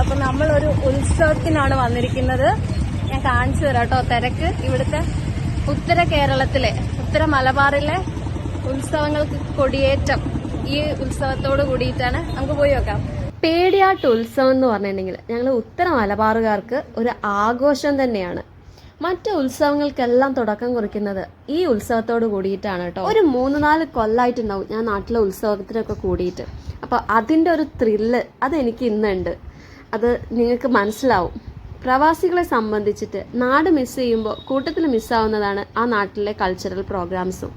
അപ്പൊ നമ്മളൊരു ഉത്സവത്തിനാണ് വന്നിരിക്കുന്നത്. ഞാൻ കാണിച്ചു തരാം കേട്ടോ തിരക്ക്. ഇവിടുത്തെ ഉത്തര കേരളത്തിലെ ഉത്തര മലബാറിലെ ഉത്സവങ്ങൾക്ക് കൊടിയേറ്റം ഈ ഉത്സവത്തോട് കൂടിയിട്ടാണ്. നമുക്ക് പോയി നോക്കാം. പേടിയാട്ട് ഉത്സവം എന്ന് പറഞ്ഞിട്ടുണ്ടെങ്കിൽ ഞങ്ങൾ ഉത്തര മലബാറുകാർക്ക് ഒരു ആഘോഷം തന്നെയാണ്. മറ്റ് ഉത്സവങ്ങൾക്കെല്ലാം തുടക്കം കുറിക്കുന്നത് ഈ ഉത്സവത്തോട് കൂടിയിട്ടാണ് കേട്ടോ. ഒരു മൂന്ന് നാല് കൊല്ലായിട്ടുണ്ടാവും ഞാൻ നാട്ടിലെ ഉത്സവത്തിനൊക്കെ കൂടിയിട്ട്. അപ്പോൾ അതിന്റെ ഒരു ത്രില്ല് അതെനിക്ക് ഇന്നുണ്ട്. അത് നിങ്ങൾക്ക് മനസ്സിലാവും. പ്രവാസികളെ സംബന്ധിച്ചിട്ട് നാട് മിസ് ചെയ്യുമ്പോൾ കൂട്ടത്തിൽ മിസ്സാവുന്നതാണ് ആ നാട്ടിലെ കൾച്ചറൽ പ്രോഗ്രാംസും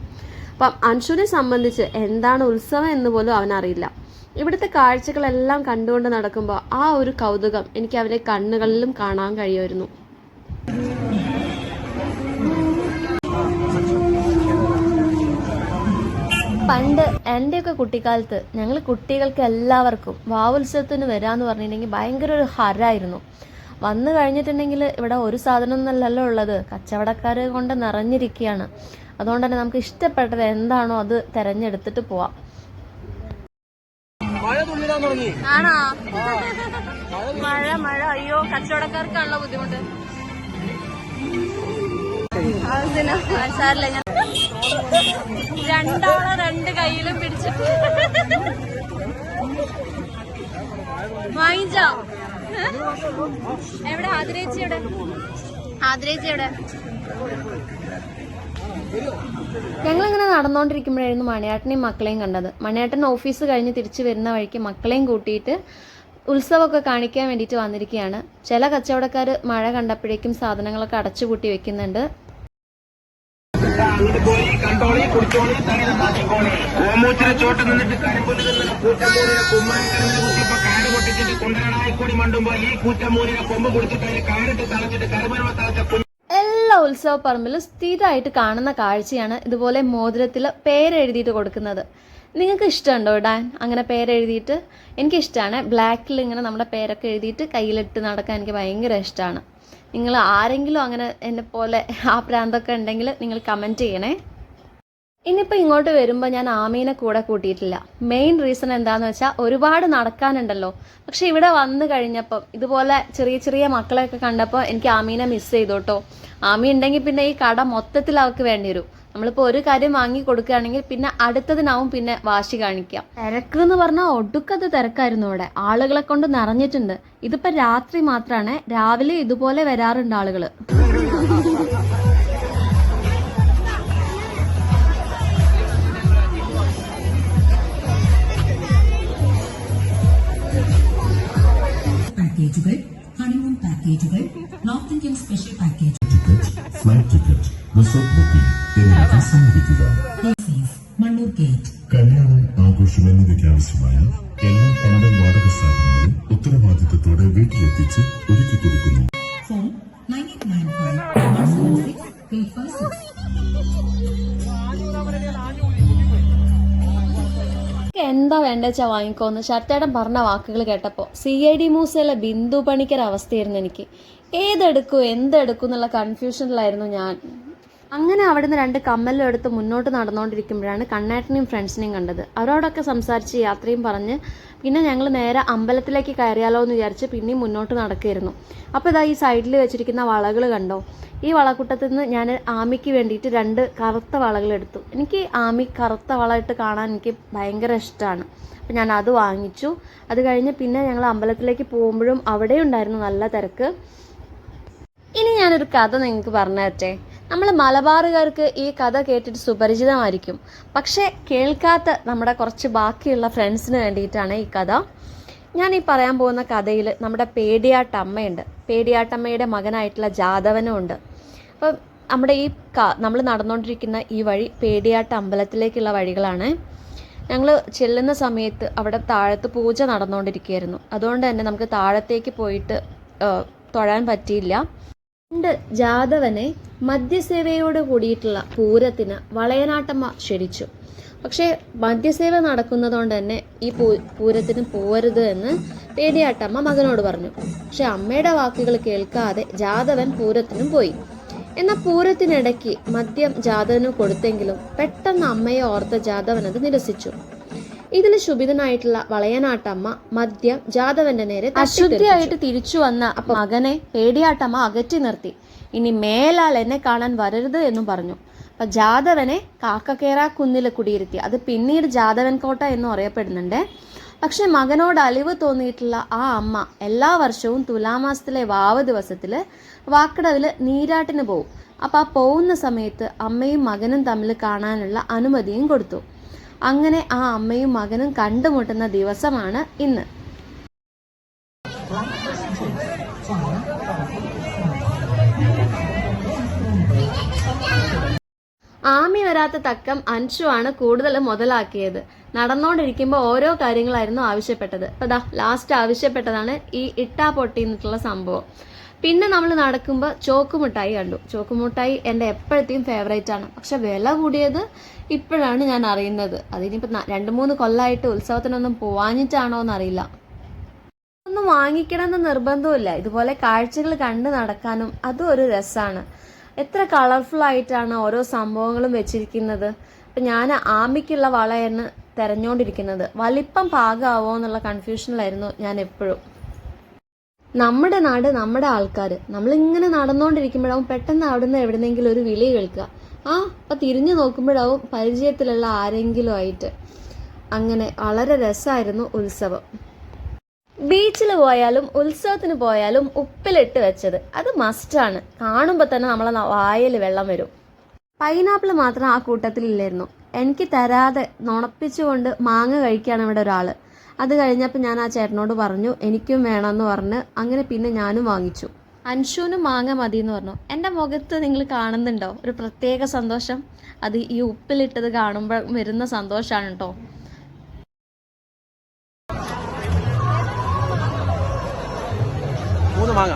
അപ്പം അൻഷുവിനെ സംബന്ധിച്ച് എന്താണ് ഉത്സവം എന്ന് പോലും അവനറിയില്ല ഇവിടുത്തെ കാഴ്ചകളെല്ലാം കണ്ടുകൊണ്ട് നടക്കുമ്പോൾ ആ ഒരു കൗതുകം എനിക്ക് അവരെ കണ്ണുകളിലും കാണാൻ കഴിയുമായിരുന്നു. പണ്ട് എന്റെയൊക്കെ കുട്ടിക്കാലത്ത് ഞങ്ങൾ കുട്ടികൾക്ക് എല്ലാവർക്കും വാവുത്സവത്തിന് വരാന്ന് പറഞ്ഞിട്ടുണ്ടെങ്കിൽ ഭയങ്കര ഒരു ഹരായിരുന്നു. വന്നു കഴിഞ്ഞിട്ടുണ്ടെങ്കിൽ ഇവിടെ ഒരു സാധനം ഒന്നല്ലല്ലോ ഉള്ളത്. കച്ചവടക്കാർ കൊണ്ട് നിറഞ്ഞിരിക്കുകയാണ്. അതുകൊണ്ട് തന്നെ നമുക്ക് ഇഷ്ടപ്പെട്ടത് എന്താണോ അത് തിരഞ്ഞെടുത്തിട്ട് പോവാം. മഴ ആണോ? മഴ മഴ. അയ്യോ കച്ചവടക്കാർക്കാണല്ലോ ബുദ്ധിമുട്ട്. ആവശ്യത്തിന് സാറില്ല ഞാൻ രണ്ടാളെ രണ്ട് കയ്യിലും പിടിച്ചിട്ട് വാങ്ങിച്ചോ? എവിടെ? ആതിരേച്ചി എവിടെ? ആതിരേച്ചി എവിടെ? ഞങ്ങളിങ്ങനെ നടന്നുകൊണ്ടിരിക്കുമ്പോഴായിരുന്നു മണിയാട്ടനെയും മക്കളെയും കണ്ടത്. മണിയാട്ടൻ ഓഫീസ് കഴിഞ്ഞ് തിരിച്ചു വരുന്ന വഴിക്ക് മക്കളെയും കൂട്ടിയിട്ട് ഉത്സവമൊക്കെ കാണിക്കാൻ വേണ്ടിയിട്ട് വന്നിരിക്കുകയാണ്. ചില കച്ചവടക്കാർ മഴ കണ്ടപ്പോഴേക്കും സാധനങ്ങളൊക്കെ അടച്ചുപൂട്ടി വെക്കുന്നുണ്ട്. കണ്ടോളി കുടിച്ചോളി തങ്ങനെ മാറ്റിക്കോളി ഓമൂച്ചിനെ ചോട്ട് നിന്നിട്ട് തിന്നുന്ന കൂറ്റമൂലിനെ കുമ്മാൻ കരഞ്ഞ് കുത്തിയപ്പോ കാട് പൊട്ടിച്ചിട്ട് കുണ്ടനായിക്കൂടി മണ്ടുമ്പോ ഈ കൂറ്റമൂലിനെ കൊമ്പ് കുടിച്ചിട്ട് അതിന് കാടിട്ട് തളച്ചിട്ട് കരുമരമ തളച്ച എല്ലാ ഉത്സവ പറമ്പിലും സ്ഥിരമായിട്ട് കാണുന്ന കാഴ്ചയാണ് ഇതുപോലെ മോതിരത്തിൽ പേരെഴുതിയിട്ട് കൊടുക്കുന്നത്. നിങ്ങൾക്ക് ഇഷ്ടമുണ്ടോ ഇടാൻ അങ്ങനെ പേരെഴുതിയിട്ട് എനിക്കിഷ്ടമാണ്. ബ്ലാക്കിൽ ഇങ്ങനെ നമ്മുടെ പേരൊക്കെ എഴുതിയിട്ട് കയ്യിലിട്ട് നടക്കാൻ എനിക്ക് ഭയങ്കര ഇഷ്ടമാണ്. നിങ്ങൾ ആരെങ്കിലും അങ്ങനെ എന്നെ പോലെ ആ പ്രാന്തൊക്കെ ഉണ്ടെങ്കിൽ നിങ്ങൾ കമന്റ് ചെയ്യണേ. ഇനിയിപ്പോൾ ഇങ്ങോട്ട് വരുമ്പോൾ ഞാൻ ആമീനെ കൂടെ കൂട്ടിയിട്ടില്ല. മെയിൻ റീസൺ എന്താന്ന് വെച്ചാൽ ഒരുപാട് നടക്കാനുണ്ടല്ലോ. പക്ഷെ ഇവിടെ വന്നു കഴിഞ്ഞപ്പം ഇതുപോലെ ചെറിയ ചെറിയ മക്കളെയൊക്കെ കണ്ടപ്പോൾ എനിക്ക് ആമീനെ മിസ് ചെയ്തു കേട്ടോ ആമി ഉണ്ടെങ്കിൽ പിന്നെ ഈ കട മൊത്തത്തിൽ അവർക്ക് വേണ്ടി വരും. നമ്മളിപ്പോൾ ഒരു കാര്യം വാങ്ങി കൊടുക്കുകയാണെങ്കിൽ പിന്നെ അടുത്തതിനാവും പിന്നെ വാശി കാണിക്കാം. തിരക്ക് എന്ന് പറഞ്ഞാൽ ഒടുക്കത്തെ തിരക്കായിരുന്നു ഇവിടെ. ആളുകളെ കൊണ്ട് നിറഞ്ഞിട്ടുണ്ട്. ഇതിപ്പോൾ രാത്രി മാത്രമാണ് രാവിലെ ഇതുപോലെ വരാറുണ്ട് ആളുകൾ പാക്കേജുകൾ ഹണിമൂൺ പാക്കേജുകൾ north Indian special package ticket flight ticket resort booking എന്നിവയ്ക്ക് സമ്മതിക്കുക ഓഫീസ് മണ്ണൂർ ഗേറ്റ് കല്യാണം ആഘോഷം എന്നിവയ്ക്ക് ആവശ്യമായ എല്ലാ പണ്ടൻ വാടക സ്ഥാപനങ്ങളും ഉത്തരവാദിത്തത്തോടെ വീട്ടിലെത്തിച്ച് ഒരുക്കി കൊടുക്കുന്നു phone nine eight nine five six eight five six എനിക്ക് എന്താ വേണ്ടെച്ചാ വാങ്ങിക്കോന്ന് ശരത്തേടൻ പറഞ്ഞ വാക്കുകൾ കേട്ടപ്പോൾ സി ഐ ഡി മൂസയിലെ ബിന്ദു പണിക്കർ അവസ്ഥയായിരുന്നു എനിക്ക്. ഏതെടുക്കും എന്തെടുക്കും എന്നുള്ള കൺഫ്യൂഷനിലായിരുന്നു ഞാൻ. അങ്ങനെ അവിടുന്ന് രണ്ട് കമ്മലും എടുത്ത് മുന്നോട്ട് നടന്നുകൊണ്ടിരിക്കുമ്പോഴാണ് കണ്ണേട്ടനെയും ഫ്രണ്ട്സിനെയും കണ്ടത്. അവരോടൊക്കെ സംസാരിച്ച് യാത്രയും പറഞ്ഞ് പിന്നെ ഞങ്ങൾ നേരെ അമ്പലത്തിലേക്ക് കയറിയാലോ എന്ന് വിചാരിച്ച് പിന്നെയും മുന്നോട്ട് നടക്കുകയായിരുന്നു. അപ്പോൾ ഇതാ ഈ സൈഡിൽ വെച്ചിരിക്കുന്ന വളകൾ കണ്ടോ? ഈ വളക്കൂട്ടത്തിൽ നിന്ന് ഞാൻ ആമിക്ക് വേണ്ടിയിട്ട് രണ്ട് കറുത്ത വളകൾ എടുത്തു. എനിക്ക് ആമി കറുത്ത വളമായിട്ട് കാണാൻ എനിക്ക് ഭയങ്കര ഇഷ്ടമാണ് അപ്പം ഞാൻ അത് വാങ്ങിച്ചു. അത് കഴിഞ്ഞ് പിന്നെ ഞങ്ങൾ അമ്പലത്തിലേക്ക് പോകുമ്പോഴും അവിടെ ഉണ്ടായിരുന്നു നല്ല തിരക്ക്. ഇനി ഞാനൊരു കഥ നിങ്ങൾക്ക് പറഞ്ഞു തരട്ടെ? നമ്മൾ മലബാറുകാർക്ക് ഈ കഥ കേട്ടിട്ട് സുപരിചിതമായിരിക്കും. പക്ഷേ കേൾക്കാത്ത നമ്മുടെ കുറച്ച് ബാക്കിയുള്ള ഫ്രണ്ട്സിന് വേണ്ടിയിട്ടാണ് ഈ കഥ. ഞാൻ ഈ പറയാൻ പോകുന്ന കഥയിൽ നമ്മുടെ പേടിയാട്ടമ്മയുണ്ട്. പേടിയാട്ടമ്മയുടെ മകനായിട്ടുള്ള ജാതവനും ഉണ്ട്. അപ്പം നമ്മുടെ ഈ നമ്മൾ നടന്നുകൊണ്ടിരിക്കുന്ന ഈ വഴി പേടിയാട്ട അമ്പലത്തിലേക്കുള്ള വഴികളാണ്. ഞങ്ങൾ ചെല്ലുന്ന സമയത്ത് അവിടെ താഴത്ത് പൂജ നടന്നുകൊണ്ടിരിക്കുകയായിരുന്നു അതുകൊണ്ട് തന്നെ നമുക്ക് താഴത്തേക്ക് പോയിട്ട് തൊഴാൻ പറ്റിയില്ല. പണ്ട് ജാദവനെ മദ്യസേവയോട് കൂടിയിട്ടുള്ള പൂരത്തിന് വളയനാട്ടമ്മ ക്ഷണിച്ചു. പക്ഷേ മദ്യസേവ നടക്കുന്നതുകൊണ്ട് തന്നെ ഈ പൂ പൂരത്തിന് പോവരുത് എന്ന് പേടിയാട്ടമ്മ മകനോട് പറഞ്ഞു. പക്ഷെ അമ്മയുടെ വാക്കുകൾ കേൾക്കാതെ ജാദവൻ പൂരത്തിനും പോയി. എന്നാൽ പൂരത്തിനിടയ്ക്ക് മദ്യം ജാദവന് കൊടുത്തെങ്കിലും പെട്ടെന്ന് അമ്മയെ ഓർത്ത ജാദവൻ അത് നിരസിച്ചു. ഇതിൽ ശുഭിതനായിട്ടുള്ള വളയനാട്ടമ്മ മദ്യം ജാദവന്റെ നേരെ അശുദ്ധിയായിട്ട് തിരിച്ചു വന്ന മകനെ പേടിയാട്ടമ്മ അകറ്റി നിർത്തി. ഇനി മേലാൽ എന്നെ കാണാൻ വരരുത് എന്നും പറഞ്ഞു. അപ്പൊ ജാദവനെ കാക്കക്കേറ കുന്നിൽ കുടിയിരുത്തി. അത് പിന്നീട് ജാദവൻ കോട്ട എന്നും അറിയപ്പെടുന്നുണ്ട്. പക്ഷെ മകനോട് അലിവ് തോന്നിയിട്ടുള്ള ആ അമ്മ എല്ലാ വർഷവും തുലാമാസത്തിലെ വാവ് ദിവസത്തിൽ വാക്കടവിൽ നീരാട്ടിന് പോവും. അപ്പോൾ ആ പോകുന്ന സമയത്ത് അമ്മയും മകനും തമ്മിൽ കാണാനുള്ള അനുമതിയും കൊടുത്തു. അങ്ങനെ ആ അമ്മയും മകനും കണ്ടുമുട്ടുന്ന ദിവസമാണ് ഇന്ന്. ആമി വരാത്ത തക്കം അൻഷു ആണ് കൂടുതൽ മുതലാക്കിയത്. നടന്നുകൊണ്ടിരിക്കുമ്പോൾ ഓരോ കാര്യങ്ങളായിരുന്നു ആവശ്യപ്പെട്ടത്. അപ്പൊ ദാ ലാസ്റ്റ് ആവശ്യപ്പെട്ടതാണ് ഈ ഇട്ടാ പൊട്ടി എന്നിട്ടുള്ള സംഭവം. പിന്നെ നമ്മൾ നടക്കുമ്പോൾ ചോക്കുമുട്ടായി കണ്ടു. ചോക്കുമുട്ടായി എന്റെ എപ്പോഴത്തെയും ഫേവറേറ്റ് ആണ്. പക്ഷെ വില കൂടിയത് ഇപ്പോഴാണ് ഞാൻ അറിയുന്നത്. അതിനിപ്പോൾ രണ്ട് മൂന്ന് കൊല്ലമായിട്ട് ഉത്സവത്തിനൊന്നും പോവാഞ്ഞിട്ടാണോ എന്നറിയില്ല. ഒന്നും വാങ്ങിക്കണമെന്ന് നിർബന്ധമില്ല ഇതുപോലെ കാഴ്ചകൾ കണ്ടു നടക്കാനും അതും ഒരു രസമാണ് എത്ര കളർഫുൾ ആയിട്ടാണ് ഓരോ സംഭവങ്ങളും വെച്ചിരിക്കുന്നത്. ഇപ്പം ഞാൻ ആമിക്കുള്ള വളയാണ് തെരഞ്ഞുകൊണ്ടിരിക്കുന്നത് വലിപ്പം പാകമാവോ എന്നുള്ള കൺഫ്യൂഷനിലായിരുന്നു ഞാൻ എപ്പോഴും. നമ്മുടെ നാട് നമ്മുടെ ആൾക്കാർ നമ്മളിങ്ങനെ നടന്നുകൊണ്ടിരിക്കുമ്പോഴാവും പെട്ടെന്ന് അവിടുന്ന് എവിടെന്നെങ്കിലും ഒരു വിളി കേൾക്കുക. ആ അപ്പൊ തിരിഞ്ഞു നോക്കുമ്പോഴാവും പരിചയത്തിലുള്ള ആരെങ്കിലും ആയിട്ട്. അങ്ങനെ വളരെ രസമായിരുന്നു ഉത്സവം. ബീച്ചിൽ പോയാലും ഉത്സവത്തിന് പോയാലും ഉപ്പിലിട്ട് വെച്ചത്. അത് മസ്റ്റാണ് കാണുമ്പോൾ തന്നെ നമ്മളെ വായിൽ വെള്ളം വരും. പൈനാപ്പിൾ മാത്രം ആ കൂട്ടത്തിൽ ഇല്ലായിരുന്നു എനിക്ക് തരാതെ നുണപ്പിച്ചുകൊണ്ട് മാങ്ങ കഴിക്കുകയാണ് ഇവിടെ ഒരാൾ അത് കഴിഞ്ഞപ്പോൾ ഞാൻ ആ ചേട്ടനോട് പറഞ്ഞു എനിക്കും വേണമെന്ന് പറഞ്ഞ് അങ്ങനെ പിന്നെ ഞാനും വാങ്ങിച്ചു. അൻഷുവിനും മാങ്ങ മതി എന്ന് പറഞ്ഞു. എന്റെ മുഖത്ത് നിങ്ങൾ കാണുന്നുണ്ടോ? ഒരു പ്രത്യേക സന്തോഷം. അത് ഈ ഉപ്പിലിട്ടത് കാണുമ്പോൾ വരുന്ന സന്തോഷമാണ് കേട്ടോ മൂന്ന് മാങ്ങ.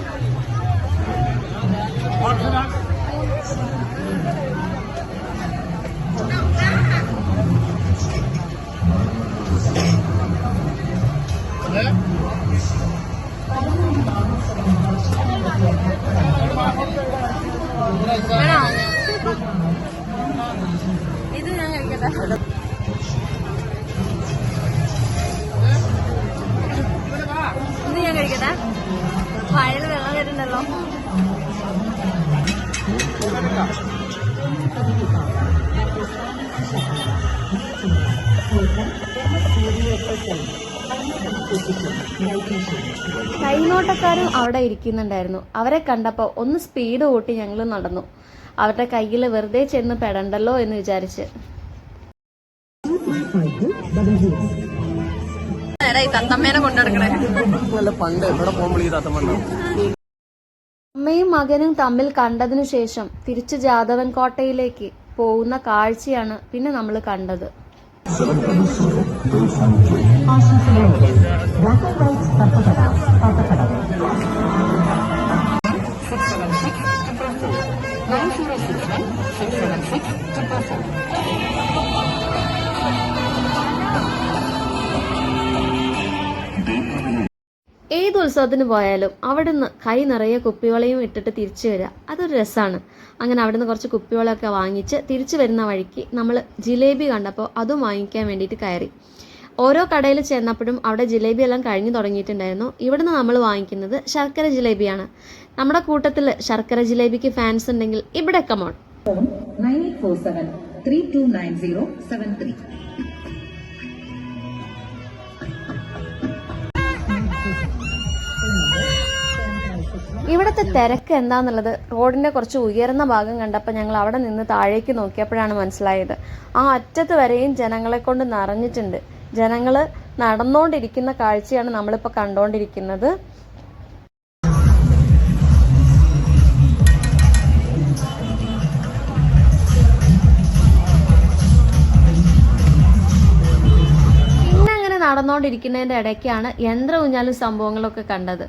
കൈനോട്ടക്കാരും അവിടെ ഇരിക്കുന്നുണ്ടായിരുന്നു. അവരെ കണ്ടപ്പോൾ ഒന്ന് സ്പീഡ് കൂട്ടി ഞങ്ങൾ നടന്നു. അവരുടെ കയ്യിൽ വെറുതെ ചെന്ന് പെടണ്ടല്ലോ എന്ന് വിചാരിച്ച്. നേരായി തത്തമ്മേനെ കൊണ്ടെടുക്കണേ നല്ല പണ്ട് എവിടെ പോകുമ്പോൾ ഈ തത്തമ്മ അമ്മയും മകനും തമ്മിൽ കണ്ടതിനു ശേഷം തിരിച്ചു ജാദവൻ കോട്ടയിലേക്ക് പോകുന്ന കാഴ്ചയാണ് പിന്നെ നമ്മൾ കണ്ടത്. ഉത്സവത്തിന് പോയാലും അവിടുന്ന് കൈ നിറയെ കുപ്പിവളയും ഇട്ടിട്ട് തിരിച്ചു വരിക. അതൊരു രസമാണ് അങ്ങനെ അവിടുന്ന് കുറച്ച് കുപ്പിവളമൊക്കെ വാങ്ങിച്ച് തിരിച്ചു വരുന്ന വഴിക്ക് നമ്മൾ ജിലേബി കണ്ടപ്പോൾ അതും വാങ്ങിക്കാൻ വേണ്ടിയിട്ട് കയറി. ഓരോ കടയിൽ ചെന്നപ്പോഴും അവിടെ ജിലേബി എല്ലാം കഴിഞ്ഞു തുടങ്ങിയിട്ടുണ്ടായിരുന്നു. ഇവിടുന്ന് നമ്മൾ വാങ്ങിക്കുന്നത് ശർക്കര ജിലേബിയാണ്. നമ്മുടെ കൂട്ടത്തിൽ ശർക്കര ജിലേബിക്ക് ഫാൻസ് ഉണ്ടെങ്കിൽ ഇവിടെ come on nine eight four seven three two nine zero seven three. ഇവിടുത്തെ തിരക്ക് എന്താന്നുള്ളത് റോഡിന്റെ കുറച്ച് ഉയർന്ന ഭാഗം കണ്ടപ്പോൾ ഞങ്ങൾ അവിടെ നിന്ന് താഴേക്ക് നോക്കിയപ്പോഴാണ് മനസ്സിലായത്. ആ അറ്റത്ത് വരെയും ജനങ്ങളെ കൊണ്ട് നിറഞ്ഞിട്ടുണ്ട്. ജനങ്ങൾ നടന്നുകൊണ്ടിരിക്കുന്ന കാഴ്ചയാണ് നമ്മളിപ്പോൾ കണ്ടുകൊണ്ടിരിക്കുന്നത് അങ്ങനെ നടന്നുകൊണ്ടിരിക്കുന്നതിന്റെ ഇടയ്ക്കാണ് യന്ത്ര ഊഞ്ഞാലും സംഭവങ്ങളൊക്കെ കണ്ടത്.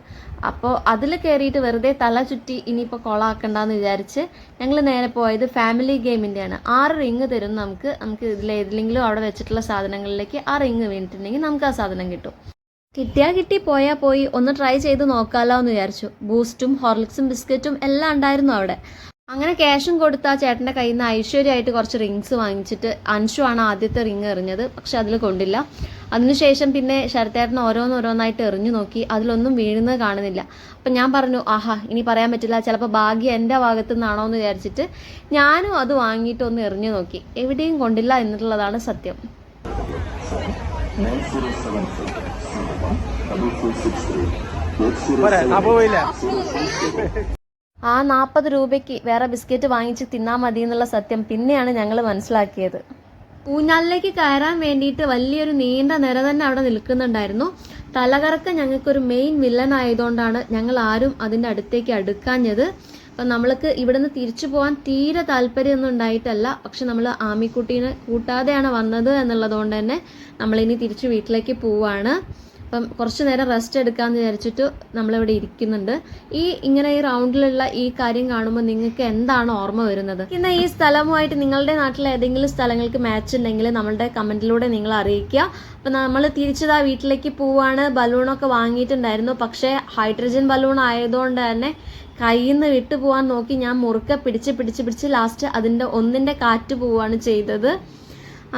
അപ്പോൾ അതിൽ കയറിയിട്ട് വെറുതെ തല ചുറ്റി ഇനിയിപ്പോൾ കൊളാക്കണ്ടെന്ന് വിചാരിച്ച് ഞങ്ങൾ നേരെ പോയത് ഫാമിലി ഗെയിമിന്റെയാണ് ആറ് റിങ് തരും നമുക്ക്. നമുക്ക് ഇതിൽ ഏതിലെങ്കിലും അവിടെ വെച്ചിട്ടുള്ള സാധനങ്ങളിലേക്ക് ആ റിങ് വീണിട്ടുണ്ടെങ്കിൽ നമുക്ക് ആ സാധനം കിട്ടും. കിട്ടിയാ കിട്ടി പോയാൽ പോയി. ഒന്ന് ട്രൈ ചെയ്ത് നോക്കാമല്ലോ എന്ന് വിചാരിച്ചു. ബൂസ്റ്റും ഹോർലിക്സും ബിസ്ക്കറ്റും എല്ലാം ഉണ്ടായിരുന്നു അവിടെ. അങ്ങനെ ക്യാഷും കൊടുത്ത ആ ചേട്ടന്റെ കയ്യിൽ നിന്ന് ഐശ്വര്യമായിട്ട് കുറച്ച് റിങ്സ് വാങ്ങിച്ചിട്ട് അൻഷു ആണ് ആദ്യത്തെ റിങ് എറിഞ്ഞത്. പക്ഷെ അതിൽ കൊണ്ടില്ല. അതിനുശേഷം പിന്നെ ശരത്തേട്ടൻ ഓരോന്നോരോന്നായിട്ട് എറിഞ്ഞു നോക്കി. അതിലൊന്നും വീഴുന്നത് കാണുന്നില്ല. അപ്പം ഞാൻ പറഞ്ഞു ആഹാ ഇനി പറയാൻ പറ്റില്ല. ചിലപ്പോൾ ഭാഗ്യം എന്റെ ഭാഗത്തു നിന്നാണോ എന്ന് വിചാരിച്ചിട്ട് ഞാനും അത് വാങ്ങിയിട്ട് ഒന്ന് എറിഞ്ഞു നോക്കി. എവിടെയും കൊണ്ടില്ല എന്നുള്ളതാണ് സത്യം. ആ നാൽപ്പത് രൂപയ്ക്ക് വേറെ ബിസ്ക്കറ്റ് വാങ്ങിച്ച് തിന്നാൽ മതി എന്നുള്ള സത്യം പിന്നെയാണ് ഞങ്ങൾ മനസ്സിലാക്കിയത്. ഊഞ്ഞാലിലേക്ക് കയറാൻ വേണ്ടിയിട്ട് വലിയൊരു നീണ്ട നിര തന്നെ അവിടെ നിൽക്കുന്നുണ്ടായിരുന്നു. തലകറക്ക ഞങ്ങൾക്കൊരു മെയിൻ വില്ലൻ ആയതുകൊണ്ടാണ് ഞങ്ങൾ ആരും അതിന്റെ അടുത്തേക്ക് അടുക്കാഞ്ഞത്. അപ്പം നമ്മൾക്ക് ഇവിടുന്ന് തിരിച്ചു പോകാൻ തീരെ താല്പര്യമൊന്നും ഉണ്ടായിട്ടല്ല. പക്ഷെ നമ്മൾ ആമിക്കുട്ടീനെ കൂട്ടാതെയാണ് വന്നത് എന്നുള്ളത് കൊണ്ട് തന്നെ നമ്മളിനി തിരിച്ച് വീട്ടിലേക്ക് പോവാണ്. അപ്പം കുറച്ച് നേരം റെസ്റ്റ് എടുക്കാമെന്ന് വിചാരിച്ചിട്ട് നമ്മളിവിടെ ഇരിക്കുന്നുണ്ട്. ഈ ഇങ്ങനെ ഈ റൗണ്ടിലുള്ള ഈ കാര്യം കാണുമ്പോൾ നിങ്ങൾക്ക് എന്താണ് ഓർമ്മ വരുന്നത്? ഇന്ന് ഈ സ്ഥലവുമായിട്ട് നിങ്ങളുടെ നാട്ടിലെ ഏതെങ്കിലും സ്ഥലങ്ങൾക്ക് മാച്ച് ഉണ്ടെങ്കിൽ നമ്മളുടെ കമന്റിലൂടെ നിങ്ങൾ അറിയിക്കുക. അപ്പം നമ്മൾ തിരിച്ചതാ വീട്ടിലേക്ക് പോവാണ്. ബലൂണൊക്കെ വാങ്ങിയിട്ടുണ്ടായിരുന്നു. പക്ഷേ ഹൈഡ്രജൻ ബലൂൺ ആയതുകൊണ്ട് തന്നെ കയ്യിൽ നിന്ന് വിട്ടു പോകാൻ നോക്കി ഞാൻ മുറുക്കെ പിടിച്ച് പിടിച്ച് പിടിച്ച് ലാസ്റ്റ് അതിന്റെ ഒന്നിന്റെ കാറ്റ് പോവുകയാണ് ചെയ്തത്.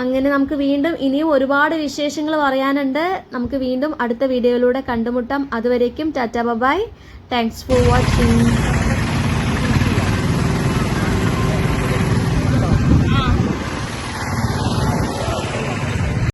അങ്ങനെ നമുക്ക് വീണ്ടും ഇനിയും ഒരുപാട് വിശേഷങ്ങൾ പറയാനുണ്ട്. നമുക്ക് വീണ്ടും അടുത്ത വീഡിയോയിലൂടെ കണ്ടുമുട്ടാം. അതുവരേക്കും tata bye bye thanks for watching